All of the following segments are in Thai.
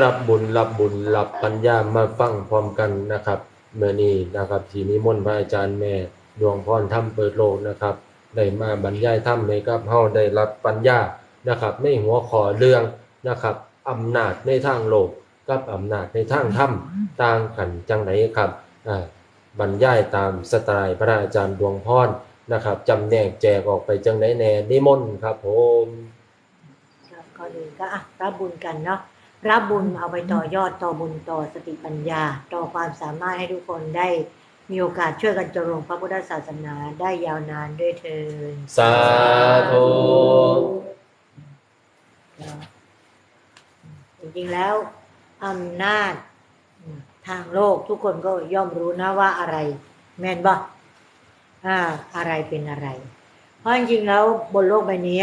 รับบุญรับบุญรับปัญญามาฟังพร้อมกันนะครับเมื่อนี้นะครับที่นิมนต์พระอาจารย์แม่ดวงพรธรรมเปิดโลกนะครับ ได้มาบรรยายธรรมให้กับเฮาได้รับปัญญานะครับในหัวข้อเรื่องนะครับอำนาจในทางโลกกับอำนาจในทางธรรมต่างกันจังไหนครับอ่าบรรยายตามสไตล์พระอาจารย์ดวงพรนะครับจำแนกแจกออกไปจังไหนแน่นิมนต์ครับผมครับก่อนอื่นก็อะรับบุญกันเนาะ รับบุญเอาไปต่อยอดต่อบุญต่อสติปัญญา ต่อความสามารถให้ทุกคนได้มีโอกาสช่วยกันเจริญพระพุทธศาสนาได้ยาวนานด้วยเถิดสาธุจริงๆแล้วอำนาจทางโลกทุกคนก็ย่อมรู้นะว่าอะไร แม่นบ่อ่าอะไรเป็นอะไร เพราะจริงๆแล้วบนโลกใบนี้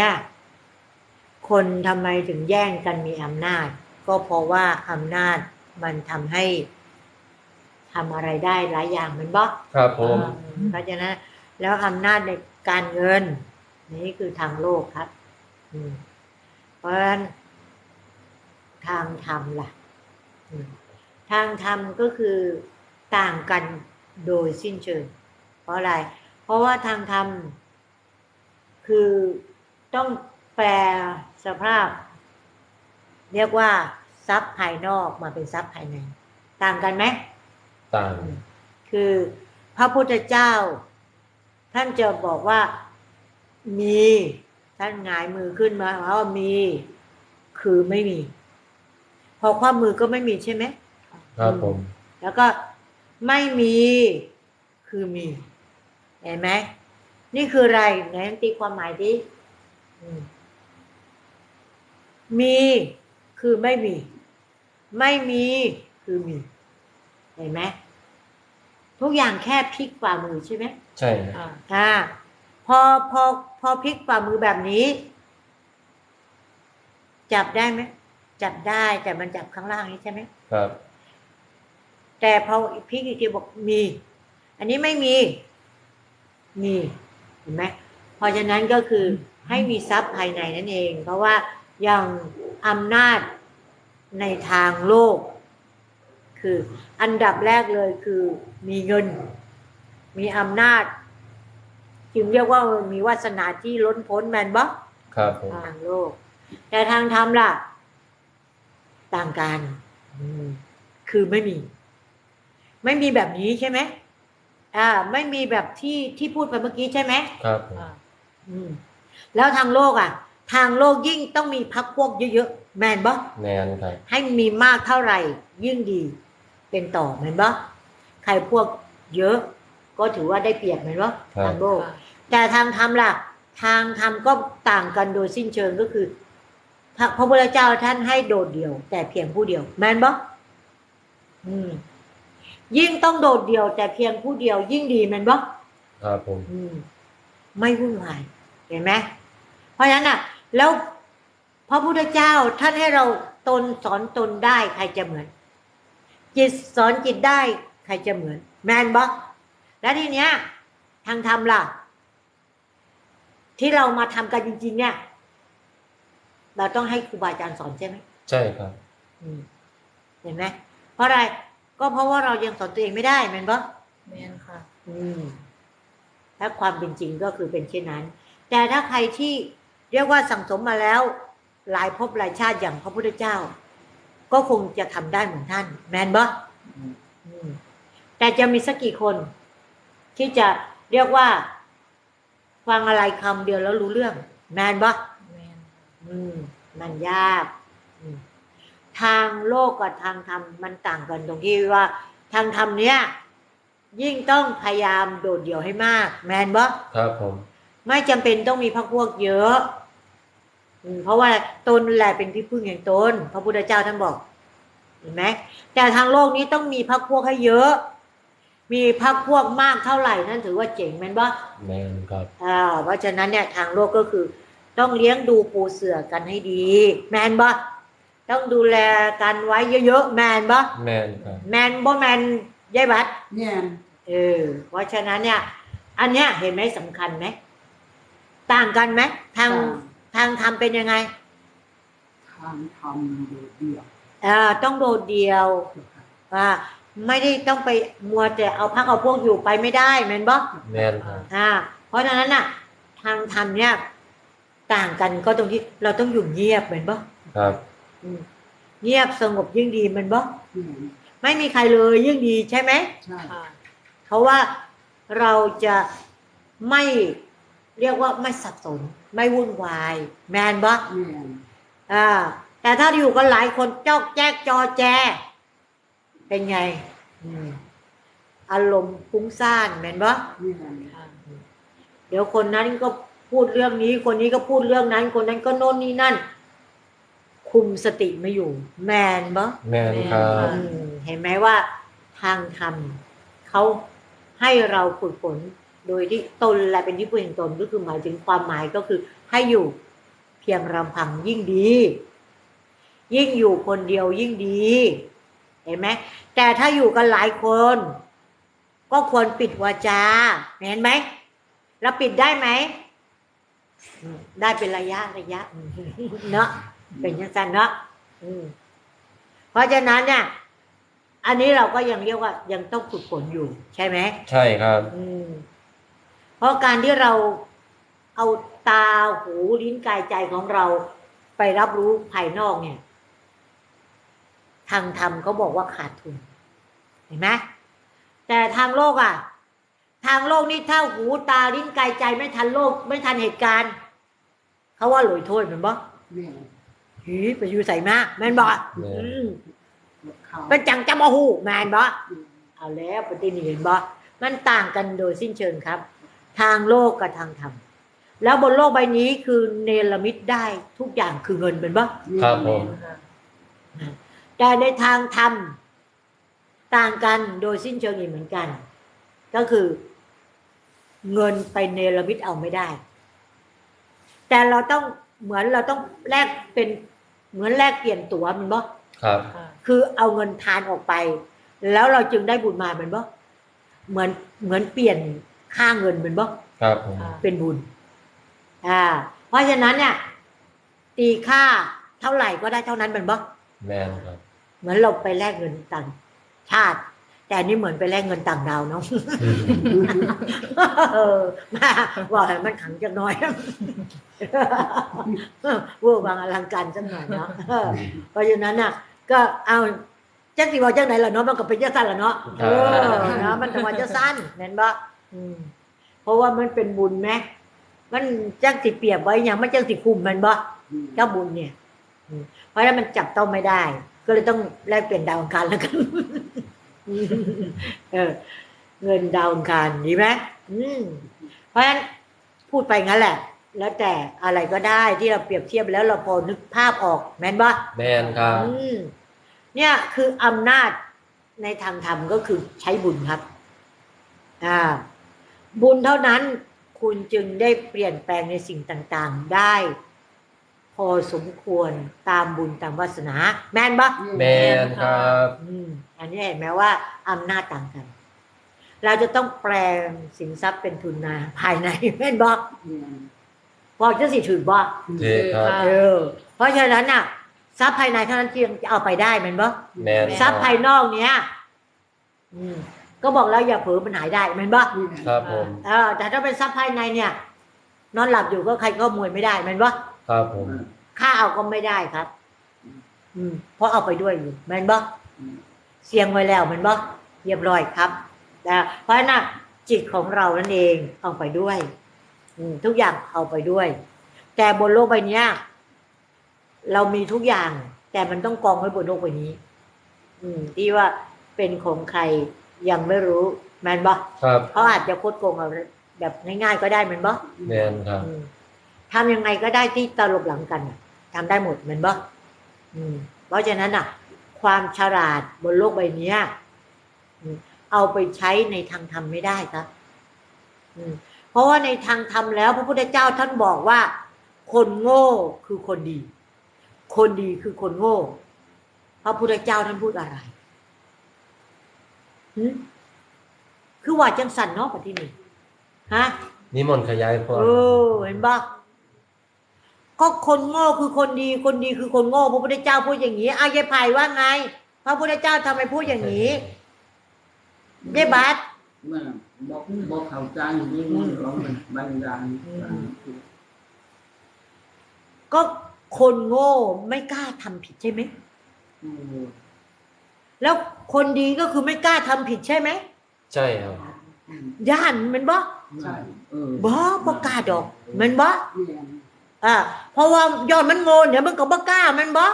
คนทำไมถึงแย่งกันมีอำนาจ ก็เพราะว่าอำนาจมันทำให้ทำอะไรได้หลายอย่างแมันบ่ครับผมเพราะฉะนั้นแล้วอำนาจในการเงิน นี่คือทางโลกครับอืมเพราะฉะนั้นทางธรรมล่ะอืมทางธรรมก็คือต่างกันโดยสิ้นเชิง เพราะอะไร เพราะว่าทางธรรมคือต้องแปลสภาพ เรียกว่าทรัพย์ภายนอกมาเป็นทรัพย์ภายใน ต่างกันไหมต่าง คือพระพุทธเจ้า ท่านจะบอกว่ามีท่านหงายมือขึ้นมาว่ามีคือไม่มี พอความมือก็ไม่มีใช่ไหมครับผมแล้วก็ไม่มีคือมีเห็นไหมนี่คืออะไรไหนตีความหมายดิอืมมี คือไม่มี ไม่มีคือมี เห็นไหมทุกอย่างแค่พลิกฝ่ามือใช่ไหมใช่อ่าพอพอพอพลิกฝ่ามือแบบนี้ จับได้ไหมจับได้แต่มันจับข้างล่างนี้ใช่ไหมครับ แต่พอพลิกอีกทีบอกมี อันนี้ไม่มี มีเห็นไหมเพราะฉะนั้นก็คือให้มีทรัพย์ภายในนั่นเอง เพราะว่าอย่าง อำนาจในทางโลก คืออันดับแรกเลยคือมีเงิน มีอำนาจ จึงเรียกว่ามีวาสนาที่ล้นพ้นแมนบอครับผมทางโลก แต่ทางธรรมล่ะ ต่างกันอืมคือไม่มี ไม่มีแบบนี้ใช่ไหมอ่า ไม่มีแบบที่ที่พูดไปเมื่อกี้ใช่ไหมครับผมอืมแล้วทางโลกอะ ทางโลกยิ่งต้องมีพักพวกเยอะๆแมนบอแมนครับ ให้มีมากเท่าไหร่ยิ่งดี เป็นต่อแมนบอใครพวกเยอะ ก็ถือว่าได้เปรียบแมนบอทางโลก แต่ทางธรรมล่ะ ทางธรรมก็ต่างกันโดยสิ้นเชิงก็คือพระพระพุทธเจ้าท่านให้โดดเดี่ยว แต่เพียงผู้เดียว แม่นบ่อืม ยิ่งต้องโดดเดี่ยว แต่เพียงผู้เดียว ยิ่งดีแม่นบ่ครับผม อืม ไม่วุ่นวายเห็นไหมเพราะฉะนั้นน่ะ แล้วพระพุทธเจ้าท่านให้เราตนสอนตนได้ใครจะเหมือน จิตสอนจิตได้ใครจะเหมือน แมนบ่แล้วทีเนี้ยทางธรรมล่ะ ที่เรามาทำกันจริง ๆ เนี่ย เราต้องให้ครูบาอาจารย์สอนใช่ไหมใช่ครับอืมเห็นไหมเพราะอะไรก็เพราะว่าเรายังสอนตัวเองไม่ได้แมันปะแม่นค่ะ อืมและความเป็นจริงก็คือเป็นเช่นนั้น แต่ถ้าใครที่ เรียกว่าสั่งสมมาแล้วหลายภพหลายชาติอย่างพระพุทธเจ้า ก็คงจะทำได้เหมือนท่าน แมนปะอืมแต่จะมีสักกี่คน ที่จะเรียกว่าฟังอะไรคำเดียวแล้วรู้เรื่อง แมนปะแม่นอืม มันยากอืมทางโลกกับทางธรรมมันต่างกันตรงที่ว่า ทางธรรมเนี้ยยิ่งต้องพยายามโดดเดี่ยวให้มาก แมนบ่ครับผม ไม่จำเป็นต้องมีพรรคพวกเยอะอืม เพราะว่าตนแหละเป็นที่พึ่งแห่งตนพระพุทธเจ้าท่านบอกเห็นไหมแต่ทางโลกนี้ต้องมีพรรคพวกให้เยอะ มีพรรคพวกมากเท่าไหร่นั่นถือว่าเจ๋งแมนบ่แมนครับอ่าเพราะฉะนั้นเนี่ยทางโลกก็คือ ต้องเลี้ยงดูปูเสือกันให้ดี แมนบ่ต้องดูแลกันไว้เยอะๆแมนบ่แมนครับแมนบ่แมนยายบัดแม่นเออเพราะฉะนั้นเนี่ย อันเนี้ยเห็นไหมสำคัญไหมต่างกันไหมทาง ทางทำเป็นยังไง ทางทำโดดเดี่ยวเอ่าต้องโดดเดียวอ่าไม่ได้ต้องไปมัวแต่เอาพักเอาพวกอยู่ไปไม่ได้แม่นบ่แมนครับอ่า เพราะฉะนั้นน่ะ ทางธรรมเนี่ยต่างกันก็ตรงที่เราต้องอยู่เงียบเหมือนบ่ครับอืมเงียบสงบยิ่งดีเหมือนบ่อืมไม่มีใครเลยยิ่งดีใช่ไหมใช่ค่ะเพราะว่าเราจะไม่เรียกว่าไม่สับสน ไม่วุ่นวาย แมนบ่แม่นอ่าแต่ถ้าอยู่กันหลายคนจอกแจ๊กจอแจ เป็นไงอืมอารมณ์ฟุ้งซ่านแมนบ่แม่นค่ะเดี๋ยวคนนั้นก็พูดเรื่องนี้ คนนี้ก็พูดเรื่องนั้น คนนั้นก็โน่นนี่นั่น คุมสติไม่อยู่ แมนบ่แมนครับอืมเห็นไหมว่าทางธรรมเขาให้เราฝึกฝน โดยที่ตนและเป็นที่พึ่งแห่งตนก็คือหมายถึงความหมายก็คือให้อยู่เพียงลำพังยิ่งดี ยิ่งอยู่คนเดียวยิ่งดี เห็นไหมแต่ถ้าอยู่กันหลายคน ก็ควรปิดวาจาเห็นไหมเราปิดได้ไหมอืมได้เป็นระยะระยะอืมเนาะเป็นยังไงเนาะอืมเพราะฉะนั้นเนี่ยอันนี้เราก็ยังเรียกว่ายังต้องฝึกฝนอยู่ใช่ไหมใช่ครับ อืมเพ ราะการที่เราเอาตาหูลิ้นกายใจของเราไปรับรู้ภายนอกเนี่ย ทางธรรมเขาบอกว่าขาดทุน เห็นไหมแต่ทางโลกอะ ทางโลกนี่ถ้าหูตาลิ้นกายใจไม่ทันโลก ไม่ทันเหตุการณ์เขาว่าหลอยโทษเหมือนบ่แม่นหีไปอยู่ใส่มากแม่นบ่แม่นอืมเขาเป็นจังจำมาหูแมนบ่อืมเอาแล้วปฏินิเห็นบ่มันต่างกันโดยสิ้นเชิงครับ ทางโลกกับทางธรรมแล้วบนโลกใบนี้คือเนรมิตได้ทุกอย่างคือเงินเป็นบ่ครับผมค่ะแต่ในทางธรรมต่างกันโดยสิ้นเชิงอีกเหมือนกัน ก็คือ เงินไปเนรมิตเอาไม่ได้ แต่เราต้องเหมือนเราต้องแลกเป็นเหมือนแลกเปลี่ยนตั๋วมันบ่ครับค่ะคือเอาเงินทานออกไป แล้วเราจึงได้บุญมาเป็นบ่เหมือนเหมือนเปลี่ยน ค่าเงินเป็นบ่ครับผมค่ะเป็นบุญ อ่า เพราะฉะนั้นเนี่ย ตีค่าเท่าไหร่ก็ได้เท่านั้นเป็นบ่แมนครับเหมือนเราไปแลกเงินต่างชาติ แต่อันนี่เหมือนไปแลกเงินต่างดาวเนาะเออมาบอกให้มันขังจังหน่อยเวอร์บางอลังการจังหน่อยเนาะเออเพราะฉะนั้นน่ะ ก็เอาจังสิว่าจังไหนล่ะเนาะมันก็เป็นจังสั้นล่ะเนาะเออเนาะมันต้องว่าจะสั้นเห็นบ่อืม เพราะว่ามันเป็นบุญไหมมันจังสิเปรียบไว้อย่างมันจังสิคุมมันบ่อืมเจ้าบุญเนี่ยอืมเพราะฉะนั้นมันจับต้องไม่ได้ ก็เลยต้องแลกเปลี่ยนดาวอังคารแล้วกันเออ เงินดาวอังคารดีไหมอืมเพราะฉะนั้นพูดไปงั้นแหละ แล้วแต่อะไรก็ได้ที่เราเปรียบเทียบแล้วเราพอนึกภาพออกแม่นบ่แมนครับอืมเนี่ยคืออำนาจในทางธรรมก็คือใช้บุญครับ อ่า บุญเท่านั้นคุณจึงได้เปลี่ยนแปลงในสิ่งต่างๆ ได้ พอสมควรตามบุญตามวาสนา แม่นบ่แมนครับอืมอันนี้เห็นไหมว่าอำนาจต่างกัน เราจะต้องแปลงสินทรัพย์เป็นทุนนาภายในแม่นบ่แม่นพอจะสิถือบ่เจครับเออเพราะฉะนั้นน่ะทรัพย์ภายในเท่านั้นที่ยังจะเอาไปได้แม่นบ่แมนทรัพย์ภายนอกเนี้ยอืม ก็บอกแล้วอย่าเผลอมันหายได้แม่นบ่แม่นครับผมเออแต่ถ้าเป็นทรัพย์ภายในเนี่ย นอนหลับอยู่ก็ใครก็มวยไม่ได้แม่นบ่ครับผมค่าเอาก็ไม่ได้ครับ อืมเพราะเอาไปด้วยอยู่แม่นบ่อืมเสียงไว้แล้วแม่นบ่เรียบร้อยครับนะเพราะฉะนั้นน่ะจิตของเรานั่นเองเอาไปด้วย อืมทุกอย่างเอาไปด้วย แต่บนโลกใบเนี้ยเรามีทุกอย่าง แต่มันต้องกองไว้บนโลกใบนี้ อืมที่ว่าเป็นของใคร ยังไม่รู้แมนบ่ครับเขาอาจจะโคดโกงเอาแบบง่ายๆก็ได้แมนบ่แมนครับอืมทำยังไงก็ได้ที่ตลบหลังกันน่ะทำได้หมดแมนบ่อืมเพราะฉะนั้นอะ ความฉลาดบนโลกใบเนี้ยอืมเอาไปใช้ในทางธรรมไม่ได้ครับอืมเพราะว่าในทางธรรมแล้ว พระพุทธเจ้าท่านบอกว่า คนโง่คือคนดี คนดีคือคนโง่ พระพุทธเจ้าท่านพูดอะไรหึ คือว่าจังสันเนาะปฏินี่ฮะนิมนต์ขยายพรเออเห็นบ่ก็คนโง่คือคนดีคนดีคือคนโง่พระพุทธเจ้าพูดอย่างนี้อายายไผ่ว่าไง พระพุทธเจ้าทำไมพูดอย่างนี้เย้บัส mà bóc bóc khẩu trang như Ừ. nó mình banh ra Ừ. ก็คนโง่ไม่กล้าทำผิดใช่ไหม Ừ. แล้วคนดีก็คือไม่กล้าทำผิดใช่ไหมใช่ครับ Ừ. ย่านมันบ่ Này. Ừ. บ่บ่กล้าดอก มันบ่ Nè. อ่าเพราะว่ายอดมันโง่เนี่ยมันก็บ่กล้ามันบ่ Nè.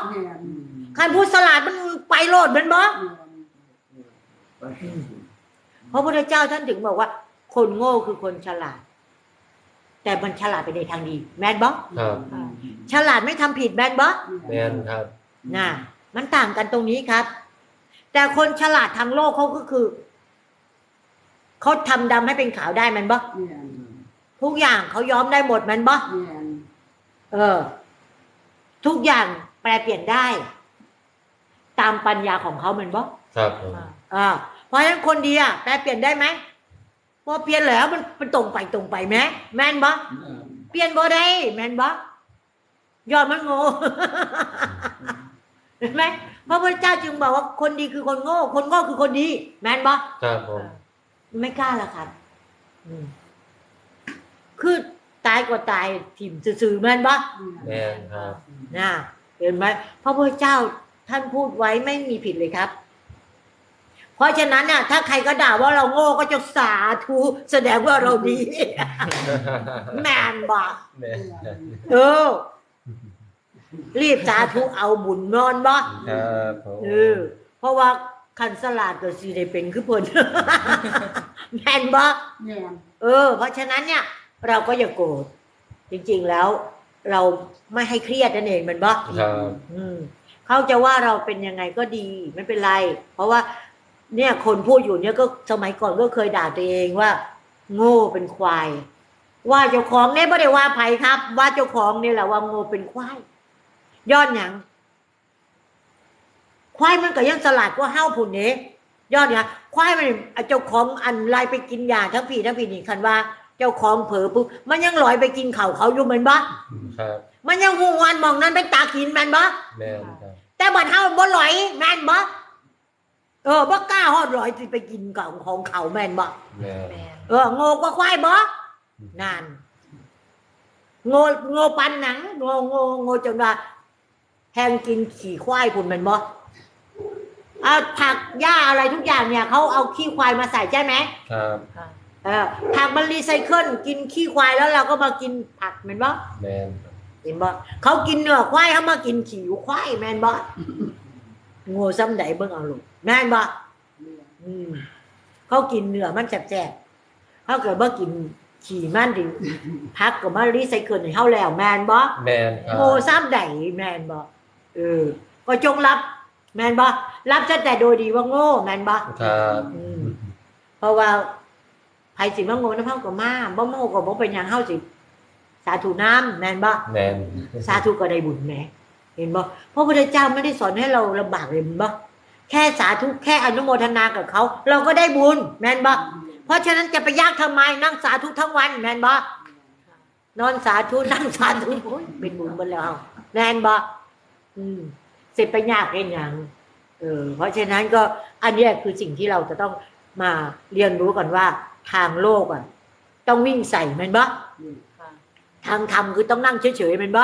คันพูดสลาดมันไปโลดมันบ่ Nè. พระพุทธเจ้าท่านถึงบอกว่า คนโง่คือคนฉลาด แต่มันฉลาดไปในทางดี แมนบ่ครับฉลาดไม่ทำผิดแมนบ่แมนครับน่ะมันต่างกันตรงนี้ครับ แต่คนฉลาดทางโลกเขาก็คือ เขาทำดำให้เป็นขาวได้แมันบ่ Nè. ทุกอย่างเขายอมได้หมดแมันบ่ Nè. เออ ทุกอย่างแปลเปลี่ยนได้ ตามปัญญาของเขาแมันบ่ครับผมอ่าเพราะฉะนั้นคนดีอะแปลเปลี่ยนได้ไหมพอเปลี่ยนแล้วมันมันตรงไปตรงไปไหมแม่นบ่ Nè. เปลี่ยนบ่ได้แม่นบ่ยอดมันโง่ เห็นไหมพระพุทธเจ้าจึงบอกว่าคนดีคือคนโง่ คนโง่คือคนดี แม่นบ่ครับผมไม่กล้าละครับอืมคือตายก็ตายถิ่มซื่อๆแม่นบ่แมนครับน่ะเห็นไหมพระพุทธเจ้าท่านพูดไว้ไม่มีผิดเลยครับ เพราะฉะนั้นน่ะ ถ้าใครก็ด่าว่าเราโง่ก็จะสาธุแสดงว่าเราดี แมนบอกแมนเออ รีบสาธุเอาบุญนอนบ่ครับผมเออเพราะว่าคันสลาดก็สิได้เป็นคือเพิ่นแมนบ่ Nè. เออ เพราะฉะนั้นเนี่ย เราก็อย่าโกรธจริง ๆแล้ว เราไม่ให้เครียดนั่นเองแมันบ่ครับอืมเขาจะว่าเราเป็นยังไงก็ดีไม่เป็นไร เพราะว่า เนี่ยคนพูดอยู่เนี่ยก็สมัยก่อนก็เคยด่าตัวเองว่า โง่เป็นควาย ว่าเจ้าของเนี่ยไม่ได้ว่าไผครับ ว่าเจ้าของเนี่ยแหละว่าโง่เป็นควาย ย้อนหยังควายมันก็ยังสลัดกว่าเฮ้าผุนเนี้ย้อนเนี่ยควายมันเอาเจ้าของอันไล่ไปกินยาทั้งผีทั้งผีนี่คันว่า เจ้าของเผลอปุ๊บมันยังลอยไปกินเข่าวเขาอยู่เหมือนบ่ครับมันยังหูวันมองนั้นเป็นตาขินแมันบ่แมนครับแต่บัดเฮาบ่ลอยแม่นบ่เออบ่กล้าฮอดลอยสิไปกินของของเขาแม่นบ่แมนเออโง่กว่าควายบ่นานโง่โง่ปันหนังโง่โง่โง่จนว่า แทงกินขี่ควายพุ่นแม่นบ่เอาผักหญ้าอะไรทุกอย่างเนี่ยเขาเอาขี้ควายมาใส่ใช่ไหมครับเออผักมันรีไซเคิลกินขี้ควายแล้วเราก็มากินผักแม่นบ่แมนครับเห็นบ่เขากินเนื้อควายเขามากินขี้ควายแม่นบ่โง่ซ้ำใดเบิ่งเอาลูกแม่นบ่อืมเขากินเนื้อมันแสบๆเขาเกิดว่ากินขี่มันดิพักกับมารีไซเคิลให้เฮาแล้วแมนบ่แมนครับโง่ซ้ำใดแมนบ่ เออ ก็จงรับ แมนบ่รับซะแต่โดยดีว่าโง่ แมนบ่ครับอืมเพราะว่าไผสิมาโง่นำเฮาก็มาบ่โง่ก็บ่เป็นหยังเฮาสิ สาธุน้ำแมนบ่แมนสาธุก็ได้บุญแหมเห็นบ่เพราะพระพุทธเจ้าไม่ได้สอนให้เราลำบากเลยเห็นบ่แค่สาธุแค่อนุโมทนากับเขา เราก็ได้บุญแม่นบ่เพราะฉะนั้นจะไปยากทำไมนั่งสาธุทั้งวันแม่นบ่นอนสาธุนั่งสาธุโอ้ยเป็นบุญหมดแล้วแม่นบ่ อืมเสร็จไปยากเองอย่างเออเพราะฉะนั้นก็อันเนี้ยคือสิ่งที่เราจะต้องมาเรียนรู้ก่อนว่าทางโลกอะ ต้องวิ่งใส่แม่นบ่ทางธรรมคือต้องนั่งเฉยๆแม่นบ่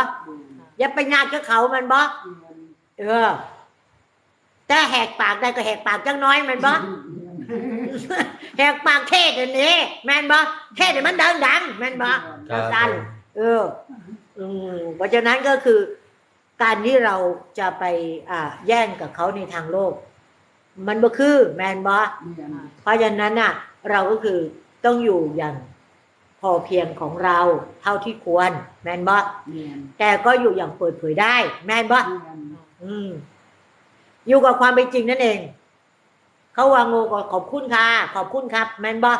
อย่าไปงานกับเขามันบ่เออแต่แหกปากได้ก็แหกปากจังน้อยแมันบ่แหกปากเทศอันนี้แม่นบ่เทศให้มันดังๆแม่นบ่ครับสั้นเอออืมเพราะฉะนั้นก็คือ การที่เราจะไปอ่าแย่งกับเขาในทางโลก มันบ่คือแม่นบ่เพราะฉะนั้นน่ะ เราก็คือต้องอยู่อย่างพอเพียงของเราเท่าที่ควร แม่นบ่แต่ก็อยู่อย่างเปิดเผยได้ แม่นบ่อืม อยู่กับความเป็นจริงนั่นเองเขาว่าโง่ก็ขอบคุณค่ะ ขอบคุณครับ แม่นบ่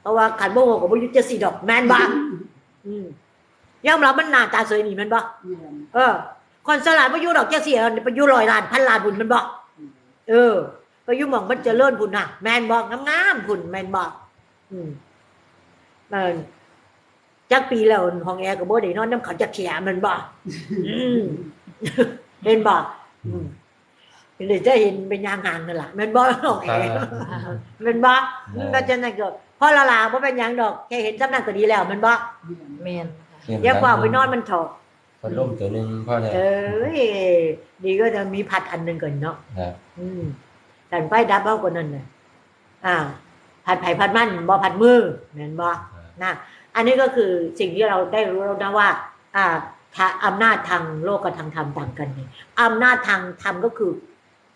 เพราะว่าขันบ่โง่กับบ่ยุติจะสีดอก แม่นบ่อืมยอมรับมันหน้าตาสวยนี่แม่นบ่เออ คนสลาดบ่อยู่ดอกจังซี่ไปอยู่ร้อยล้านพันล้านพุ่นแม่นบ่เออไปอยู่หม่องมันเจริญพุ่นน่ะ แม่นบ่งามๆพุ่นแม่นบ่อืมเออจักปีแล้วห้องแอร์ก็บ่ได้นอนน้ำเขาจะเขียแมันบ่อืมเห็นบ่อืมเดี๋ยวจะเห็นเป็นยางห่างนั่นล่ะแมันบ่ห้องแอร์แมันบ่มันก็จะนั่นก็พอละลาบ่เป็นหยังดอกแค่เห็นจำนั้นก็ดีแล้วแมันบ่แม่นเดี๋ยวกว่าไปนอนมันถอก พัดลมตัวหนึงพ่อเนี่ยเอ้ยดีก็จะมีผัดอันหนึงก่อนเนาะครับอืมแต่ไฟดับเบ้ากว่านั้นน่ะอ่า ผัดไผ่ผัดมันบ่ผัดมือเห็นบ่นะอันนี้ก็คือสิ่งที่เราได้รู้แล้วนะว่า อ่าถ้าอำนาจทางโลกกับทางธรรมต่างกันเนี่ยอำนาจทางธรรมก็คือ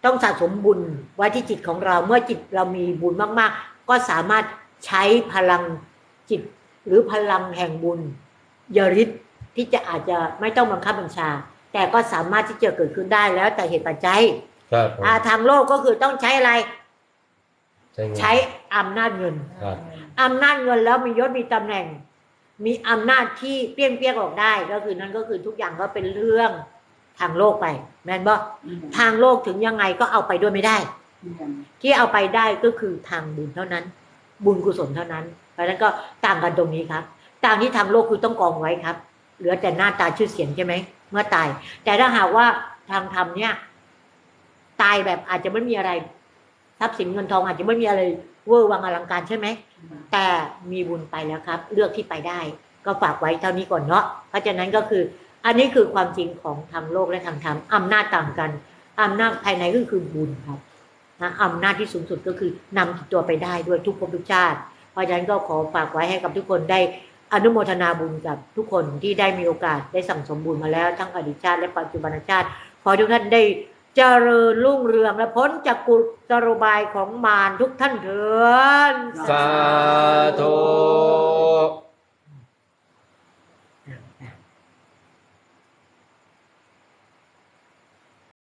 ต้องสะสมบุญไว้ที่จิตของเราเมื่อจิตเรามีบุญมาก ๆ ก็สามารถใช้พลังจิตหรือพลังแห่งบุญยริศ ที่จะอาจจะไม่ต้องบังคับบัญชา แต่ก็สามารถที่จะเกิดขึ้นได้แล้วแต่เหตุปัจจัยครับผมอ่าทางโลกก็คือต้องใช้อะไรใช่ไงใช้อำนาจเงินครับอำนาจเงินแล้วมียศมีตำแหน่ง มีอำนาจที่เปรี้ยงเปี้ยงออกได้ก็คือนั่นก็คือทุกอย่างก็เป็นเรื่องทางโลกไป แม่นบ่ทางโลกถึงยังไงก็เอาไปด้วยไม่ได้ ที่เอาไปได้ก็คือทางบุญเท่านั้น บุญกุศลเท่านั้นเพราะฉะนั้นก็ต่างกันตรงนี้ครับ ต่างที่ทางโลกคือต้องกองไว้ครับ เหลือแต่หน้าตาชื่อเสียงใช่ไหมเมื่อตาย แต่ถ้าหากว่าทางธรรมเนี่ย ตายแบบอาจจะไม่มีอะไรทรัพย์สินเงินทองอาจจะไม่มีอะไรเวอร์วังอลังการใช่ไหมแต่มีบุญไปแล้วครับ เลือกที่ไปได้ ก็ฝากไว้เท่านี้ก่อนเนาะเพราะฉะนั้นก็คือ อันนี้คือความจริงของทางโลกและทางธรรมอำนาจต่างกันอำนาจภายในก็คือบุญครับนะอำนาจที่สูงสุดก็คือนำติดตัวไปได้ด้วยทุกภพทุกชาติ เพราะฉะนั้นก็ขอฝากไว้ให้กับทุกคนได้ อนุโมทนาบุญกับทุกคนที่ได้มีโอกาสได้สั่งสมบุญมาแล้วทั้งอดีตชาติและปัจจุบันชาติ ขอทุกท่านได้เจริญรุ่งเรืองและพ้นจากกุศโลบายของมารทุกท่านเถิดสาธุ